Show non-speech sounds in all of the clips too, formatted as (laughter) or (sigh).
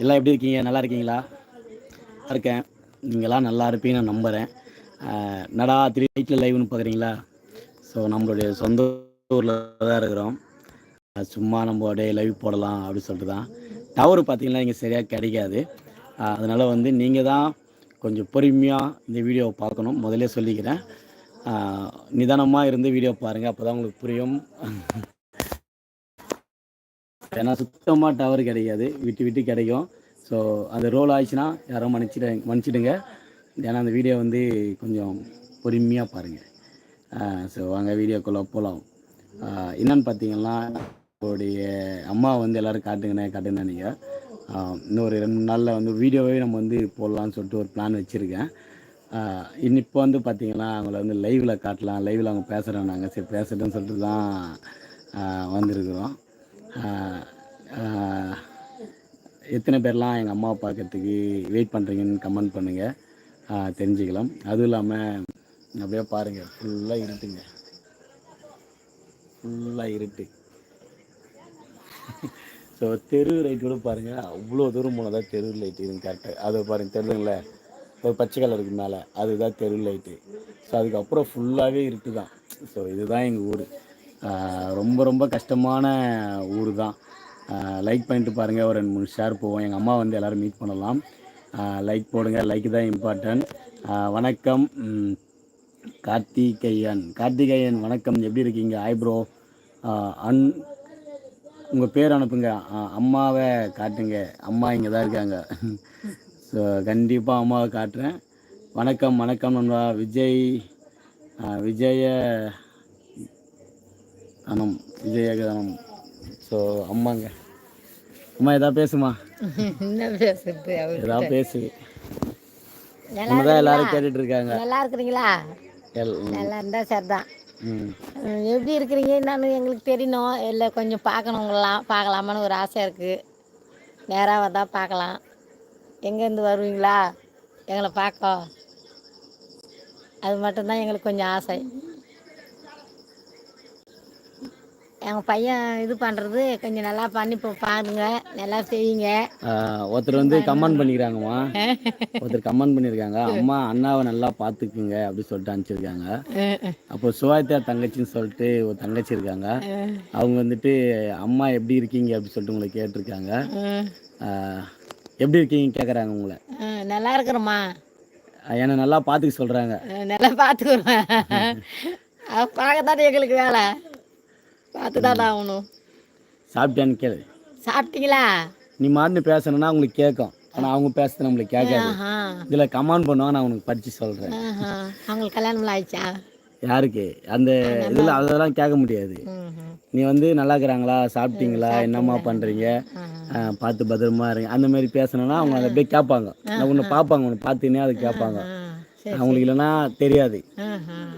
எல்லாம் எப்படி இருக்கீங்க? நல்லா இருக்கீங்களா? இருக்கேன். நீங்களாம் நல்லா இருப்பீங்கன்னு நான் நம்புகிறேன் நடா த்ரீ நைட்டில் லைவ்னு பார்க்குறீங்களா ஸோ நம்மளுடைய சொந்த ஊரில் தான் இருக்கிறோம். சும்மா நம்ம அப்படியே லைவ் போடலாம் அப்படின்னு சொல்லிட்டு தான். டவர் பார்த்தீங்கன்னா இங்கே சரியாக கிடைக்காது. அதனால் வந்து நீங்கள் தான் கொஞ்சம் பொறுமையாக இந்த வீடியோவை பார்க்கணும். முதல்ல சொல்லிக்கிறேன். நிதானமாக இருந்து வீடியோ பாருங்கள் அப்போ தான் உங்களுக்கு புரியும். ஏன்னா சுத்தமாக டவர் கிடைக்காது விட்டு விட்டு கிடைக்கும். ஸோ அது ரோல் ஆயிடுச்சுன்னா யாரும் மன்னிச்சிட மன்னிச்சிடுங்க. ஏன்னா அந்த வீடியோ வந்து கொஞ்சம் பொறுமையாக பாருங்கள் ஸோ வாங்க வீடியோக்குள்ளே போகலாம் என்னன்னு பார்த்தீங்கன்னா அவருடைய அம்மா வந்து எல்லோரும் காட்டுங்கண்ணே காட்டுங்கண்ணே நீங்கள் இன்னொரு ரெண்டு நாளில் வந்து வீடியோவே நம்ம வந்து போடலான்னு சொல்லிட்டு ஒரு பிளான் வச்சுருக்கேன். இன்னிப்போ இப்போ வந்து பார்த்தீங்கன்னா அவங்கள வந்து லைவில் காட்டலாம். லைவில் அவங்க பேசுகிறேன் நாங்கள் சரி பேசுகிறேன்னு சொல்லிட்டு தான் வந்திருக்கிறோம். எத்தனை பேர்லாம் எங்கள் அம்மாவை பார்க்கறதுக்கு வெயிட் பண்ணுறீங்கன்னு கமெண்ட் பண்ணுங்கள் தெரிஞ்சுக்கலாம். அதுவும் இல்லாமல் அப்படியே பாருங்கள் ஃபுல்லாக இருட்டுங்க. ஃபுல்லாக இருட்டு. (laughs) ஸோ தெரு லைட் கூட பாருங்கள் அவ்வளோ தூரம் போனால் தான் தெரு லைட் இதுங்க கரெக்டாக அதை பாருங்கள் தெரியுதுங்களே? ஒரு பச்சை கலருக்கு மேலே அதுதான் தெரு லைட்டு ஸோ அதுக்கப்புறம் ஃபுல்லாகவே இருட்டு தான் ஸோ இதுதான் எங்கள் ஊர். ரொம்ப ரொம்ப கஷ்டமான ஊர் தான் லைக் பண்ணிட்டு பாருங்கள் ஒரு ரெண்டு மூணு ஷேர் போவோம். எங்கள் அம்மா வந்து எல்லோரும் மீட் பண்ணலாம். லைக் போடுங்க. லைக் தான் இம்பார்ட்டன்ட் வணக்கம். கார்த்திகையன் கார்த்திகேயன். கார்த்திகேயன் வணக்கம். எப்படி இருக்கீங்க? ஐப்ரோ அன் உங்கள் பேர் அனுப்புங்க. அம்மாவை காட்டுங்க. அம்மா இங்கே தான் இருக்காங்க. ஸோ கண்டிப்பாக அம்மாவை காட்டுறேன். வணக்கம் வணக்கம் நண்பா. விஜய் விஜய விஜய தனம் விஜயகதனம். ஸோ அம்மாங்க. அம்மா எதாவது பேசுமா? என்ன பேசுறது? பேசு. நல்லா தான் எல்லாரும் கேட்டுட்டு இருக்காங்க நல்லா இருக்கிறீங்களா? நல்லா இருந்தா சரிதான். எப்படி இருக்கிறீங்க? என்னன்னு எங்களுக்கு தெரியணும். இல்லை கொஞ்சம் பார்க்கணுங்களாம் பார்க்கலாமான்னு ஒரு ஆசை இருக்குது நேராக வந்தால் பார்க்கலாம். எங்கேருந்து வருவீங்களா? எங்களை பார்க்க. அது மட்டும்தான் எங்களுக்கு கொஞ்சம் ஆசை. எங்கள் பையன் இது பண்ணுறது கொஞ்சம் நல்லா பண்ணி பாருங்க நல்லா செய்யுங்க. ஒருத்தர் வந்து கமெண்ட் பண்ணிக்கிறாங்கம்மா. ஒருத்தர் கமெண்ட் பண்ணியிருக்காங்க. அம்மா அண்ணாவை நல்லா பார்த்துக்குங்க அப்படின்னு சொல்லிட்டு அனுப்பிச்சிருக்காங்க. அப்போ சுவாத்தியா தங்கச்சின்னு சொல்லிட்டு ஒரு தங்கச்சி இருக்காங்க. அவங்க வந்துட்டு அம்மா எப்படி இருக்கீங்க? அப்படின்னு சொல்லிட்டு உங்களை கேட்டிருக்காங்க. எப்படி இருக்கீங்க கேட்குறாங்க உங்களை. நல்லா இருக்கிறோம்மா. என்னை நல்லா பார்த்துக்க சொல்கிறாங்க நல்லா பார்த்துக்குறேன் பார்க்க தானே எங்களுக்கு வேலை. பார்த்து தான் ஆகணும். சாப்பிட்டியான்னு கேளு. சாப்பிட்டீங்களா? நீ மாட்டுன்னு பேசணும்னா அவங்களுக்கு கேட்கும். ஆனால் அவங்க பேசுறது நம்மளுக்கு கேட்காது. இதில் கமெண்ட் பண்ணுவாங்க நான் உனக்கு படித்து சொல்கிறேன் அவங்களுக்கு கல்யாணம் ஆயிடுச்சா? யாருக்கு? அந்த இதில் அதெல்லாம் கேட்க முடியாது. நீ வந்து நல்லா இருக்கிறாங்களா? சாப்பிட்டீங்களா? என்னம்மா பண்ணுறீங்க பார்த்து பத்திரமா இருங்க. அந்த மாதிரி பேசணும்னா அவங்க அதை அப்படியே கேட்பாங்க. உன்னை பார்ப்பாங்க. உன்னை பார்த்துனே அதை கேட்பாங்க. அவங்களுக்கு இல்லைன்னா தெரியாது.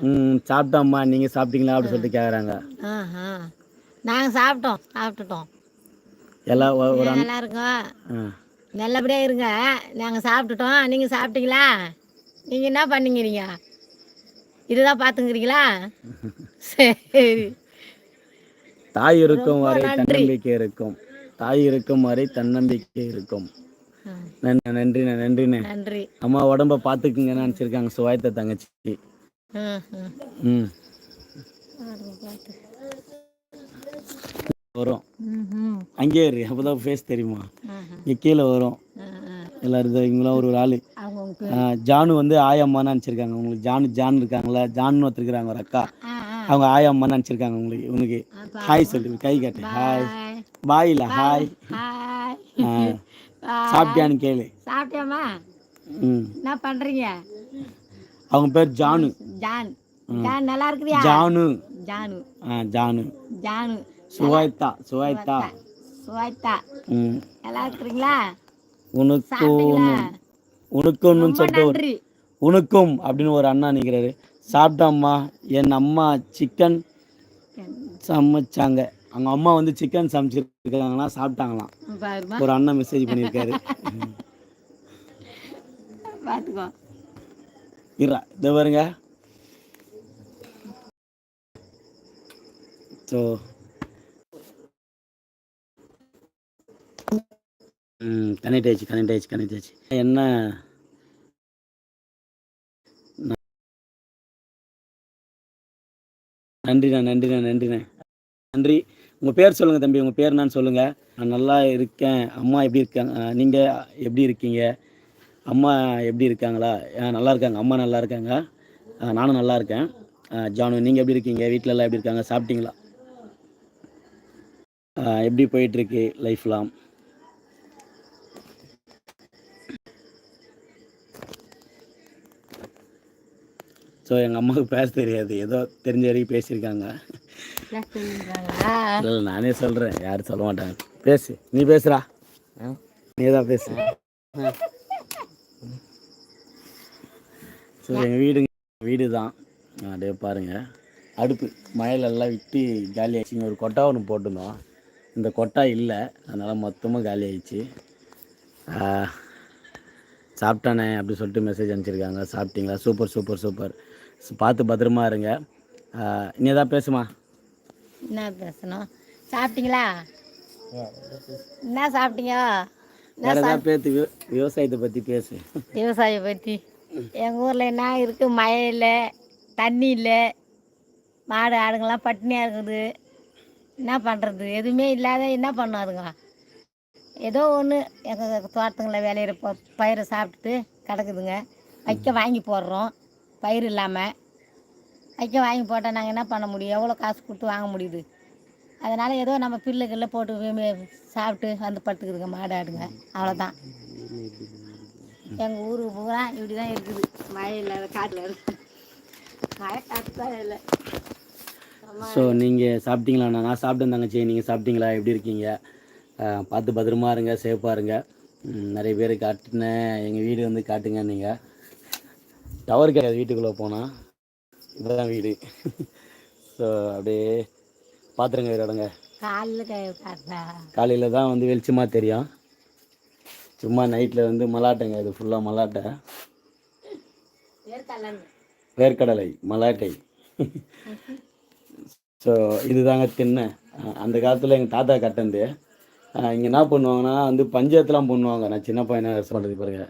ம் சாப்பிட்டோம்மா நீங்கள் சாப்பிட்டீங்களா அப்படின்னு சொல்லிட்டு கேட்குறாங்க ஆஹா. நாங்கள் சாப்பிட்டோம் சாப்பிட்டுட்டோம். எல்லாம் ஒரு நல்லா இருக்கோம் நல்லபடியாக இருங்க. நாங்கள் சாப்பிட்டுட்டோம் நீங்கள் சாப்பிட்டீங்களா? நீங்கள் என்ன பண்ணிங்கிறீங்க? இதுதான் பார்த்துங்கிறீங்களா சரி. தாய் இருக்கும் வரை தன்னம்பிக்கை இருக்கும். தாய் இருக்கும் வரை தன்னம்பிக்கை இருக்கும். நன்றிண்ணே நன்றிண்ணே நன்றி அம்மா உடம்ப பார்த்துக்குங்கன்னு நினச்சிருக்காங்க. சுவாயத்த தங்கச்சி. ம் வரும். அங்கேயே இரு அப்போதான் ஃபேஸ் தெரியுமா? இங்கே கீழே வரும். எல்லாரும் இவங்களாம் ஒரு ஆள். ஜானு வந்து ஆயம்மான்னு நினச்சிருக்காங்க. உங்களுக்கு ஜானு ஜான் இருக்காங்களா? ஜான்னு ஒருத்தருக்குறாங்க ஒரு அக்கா. அவங்க ஆயம்மான்னு நினச்சிருக்காங்க உங்களுக்கு. உனக்கு ஹாய் சொல்லு. கை காட்டு. ஹாய் ஹாய் பாயில் ஹாய் பாய். சாப்பிட்டியான்னு கேளு. சாப்பிட்டியாம்மா. ம். என்ன பண்ணுறீங்க அவங்க பேர் ஜானு. ஜான். ஜான் நல்லா இருக்கிறியா ஜானு. ஜானு. ஆ ஜானு. ஜானு. சுவாய்த்தா சுவாய்த்தா சுவாய்த்தா ம். நல்லா இருக்கிறீங்களா உனக்கு உனக்கு ஒன்றுன்னு சொல்லிட்டு உனக்கும் அப்படின்னு ஒரு அண்ணா நிற்கிறாரு சாப்பிட்டாம்மா என் அம்மா சிக்கன் சமைச்சாங்க. அவங்க அம்மா வந்து சிக்கன் சமைச்சிருக்காங்கன்னா சாப்பிட்டாங்களாம். ஒரு அண்ணன் மெசேஜ் பண்ணியிருக்காரு. பார்த்துக்கோ இருடா இதை பாருங்க. ஸோ ம் கனெக்ட் ஆயிடுச்சு கனெக்ட் ஆயிடுச்சு கனெக்ட் ஆயிடுச்சு. என்ன? நன்றிண்ணா நன்றிண்ணா நன்றிண்ணே. நன்றி. உங்கள் பேர் சொல்லுங்கள் தம்பி உங்கள் பேர் என்னன்னு சொல்லுங்கள் நான் நல்லா இருக்கேன். அம்மா எப்படி இருக்காங்க? நீங்கள் எப்படி இருக்கீங்க? அம்மா எப்படி இருக்காங்களா? ஆ, நல்லா இருக்காங்க. அம்மா நல்லா இருக்காங்க. நானும் நல்லா இருக்கேன். ஜானு நீங்கள் எப்படி இருக்கீங்க? வீட்டில் எல்லாம் எப்படி இருக்காங்க? சாப்பிட்டீங்களா? எப்படி போயிட்டுருக்கு லைஃப்லாம் ஸோ எங்கள் அம்மாவுக்கு பேச தெரியாது. ஏதோ தெரிஞ்ச வரைக்கும் பேசியிருக்காங்க. இல்லை நானே சொல்கிறேன் யாரும் சொல்ல மாட்டாங்க. பேசு. நீ பேசுகிறா நீ தான் பேசு. சரி எங்கள் வீடு வீடு தான் அப்படியே பாருங்கள் அடுப்பு மழையிலெல்லாம் விட்டு காலி ஆயிடுச்சு. ஒரு கொட்டா ஒன்று போட்டிருந்தோம். இந்த கொட்டா இல்லை. அதனால் மொத்தமாக காலி ஆயிடுச்சு. சாப்பிட்டானே அப்படி சொல்லிட்டு மெசேஜ் அனுப்பிச்சிருக்காங்க. சாப்பிட்டீங்களா? Super super super. பார்த்து பத்திரமா இருங்க. ஆஹ், நீ எதாவது பேசுமா? என்ன பேசணும்? சாப்பிட்டீங்களா? என்ன சாப்பிட்டீங்க? பேத்து விவ- விவசாயத்தை பற்றி பேசு. விவசாயம் பற்றி எங்கள் ஊரில் என்ன இருக்குது மழை இல்லை தண்ணி இல்லை மாடு ஆடுங்கள்லாம் பட்டினியாக இருக்குது. என்ன பண்ணுறது எதுவுமே இல்லாத என்ன பண்ணும் அதுங்க? ஏதோ ஒன்று எங்கள் தோட்டத்துங்களில் விளையிற ப பயிரை சாப்பிட்டுட்டு கிடக்குதுங்க. வைக்க வாங்கி போடுறோம். பயிர் இல்லாமல் வைக்க வாங்கி போட்டால் நாங்கள் என்ன பண்ண முடியும்? எவ்வளோ காசு கொடுத்து வாங்க முடியுது? அதனால் ஏதோ நம்ம பில்லுகளில் போட்டு சாப்பிட்டு வந்து படுத்துக்குதுங்க மாடு ஆடுங்க அவ்வளோதான் எங்கள் ஊருக்கு பூரா இப்படி தான் இருக்குது. மழை இல்லாத காட்டில் மழை காற்று தான் இல்லை ஸோ நீங்கள் சாப்பிட்டீங்களா நான் சாப்பிட்டேன் தங்கச்சி. நீங்கள் சாப்பிட்டீங்களா? எப்படி இருக்கீங்க? பார்த்து பத்திரமா இருங்க சேஃபாக இருங்க. நிறைய பேர் காட்டினேன். எங்கள் வீடு வந்து காட்டுங்க நீங்கள் டவர் கிடையாது வீட்டுக்குள்ளே போனால் இதுதான் வீடு. ஸோ அப்படியே பார்த்துருங்க இடங்க காலையில் தான் வந்து வெளிச்சமாக தெரியும். சும்மா நைட்டில் வந்து மலாட்டைங்க இது ஃபுல்லாக மலாட்டை வேர்க்கடலை. மலாட்டை ஸோ இதுதாங்க அஹ் அந்த காலத்தில் எங்கள் தாத்தா கட்டந்து இங்கே என்ன பண்ணுவாங்கன்னா வந்து பஞ்சாயத்துலாம் பண்ணுவாங்க. நான் சின்ன பையனை பண்ணுறது பாருங்க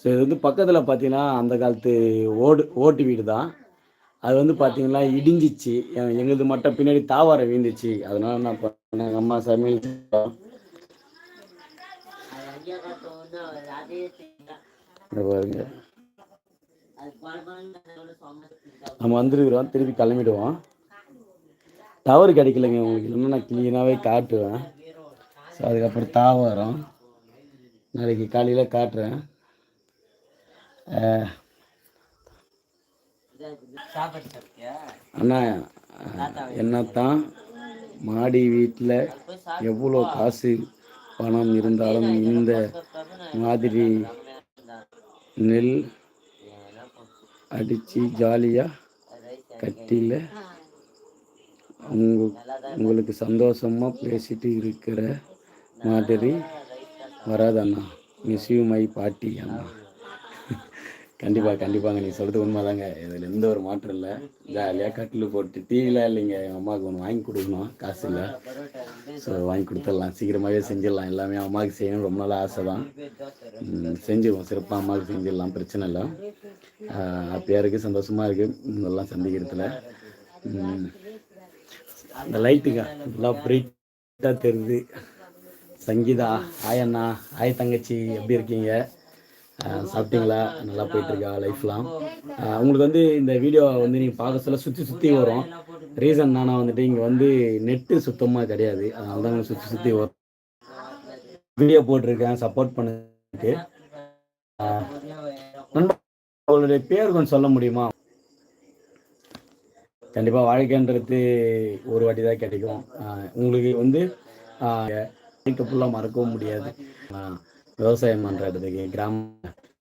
ஸோ இது வந்து பக்கத்தில் பார்த்தீங்கன்னா அந்த காலத்து ஓடு ஓட்டு வீடு தான் அது வந்து பார்த்தீங்கன்னா இடிஞ்சிச்சு. எ- எங்களுது மட்டும் பின்னாடி தாவாரை வீழ்ந்துச்சு. அதனால நான் பண்ணேன் எங்கள் அம்மா சமையல் பாருங்க. நம்ம வந்துருக்குறோம். திருப்பி கிளம்பிடுவோம். டவர் கிடைக்கலங்க உங்களுக்கு. இல்லைன்னா நான் க்ளீனாகவே காட்டுவேன். ஸோ அதுக்கப்புறம் தாவரம். நாளைக்கு காலையில் காட்டுறேன். அண்ணா என்னத்தான்? மாடி வீட்டில் எவ்வளோ காசு பணம் இருந்தாலும் இந்த மாதிரி நெல் அடித்து ஜாலியாக கட்டியில் உங்க உங்களுக்கு சந்தோஷமாக பேசிட்டு இருக்கிற மாதிரி வராது அண்ணா மிஸ் யூ மை பாட்டி அண்ணா. கண்டிப்பாக கண்டிப்பாங்க. நீங்கள் சொல்கிறது உண்மைதாங்க. இதில் எந்த ஒரு மாற்றம் இல்லை. ஜாலியாக கட்டில் போட்டு டிவிலாம் இல்லைங்க. எங்கள் அம்மாவுக்கு ஒன்று வாங்கி கொடுக்கணும். காசு இல்லை. ஸோ வாங்கி கொடுத்துடலாம். சீக்கிரமாகவே செஞ்சிடலாம். எல்லாமே அம்மாவுக்கு செய்யணும் ரொம்ப நாள் ஆசை தான் ம், செஞ்சிருவோம். சிறப்பாக அம்மாவுக்கு செஞ்சிடலாம். பிரச்சனை இல்லை. ஹாப்பியாக இருக்குது சந்தோஷமாக இருக்குது இதெல்லாம் சந்திக்கிறதுல. அந்த லைட்டுங்க. நல்லா பிரைட்டாக தெரியுது. சங்கீதா ஹாய் அண்ணா. ஹாய் தங்கச்சி. எப்படி இருக்கீங்க? சாப்பிட்டீங்களா? நல்லா போயிட்டுருக்கா லைஃப்லாம் உங்களுக்கு வந்து இந்த வீடியோ வந்து நீங்கள் பார்க்க சொல்ல சுற்றி சுற்றி வரும். ரீசன் என்னன்னா வந்துட்டு இங்கே வந்து நெட்டு சுத்தமாக கிடையாது. அதனால தான் சுற்றி சுற்றி வரும். வீடியோ போட்டிருக்கேன் சப்போர்ட் பண்ணுக்கு நண்பா அவளுடைய பேர் கொஞ்சம் சொல்ல முடியுமா? கண்டிப்பாக வாழ்க்கைன்றது ஒரு வாட்டி தான் கிடைக்கும். உங்களுக்கு வந்து ஃபுல்லாக மறக்கவும் முடியாது. விவசாயம் பண்ணுற இடத்துக்கு கிராம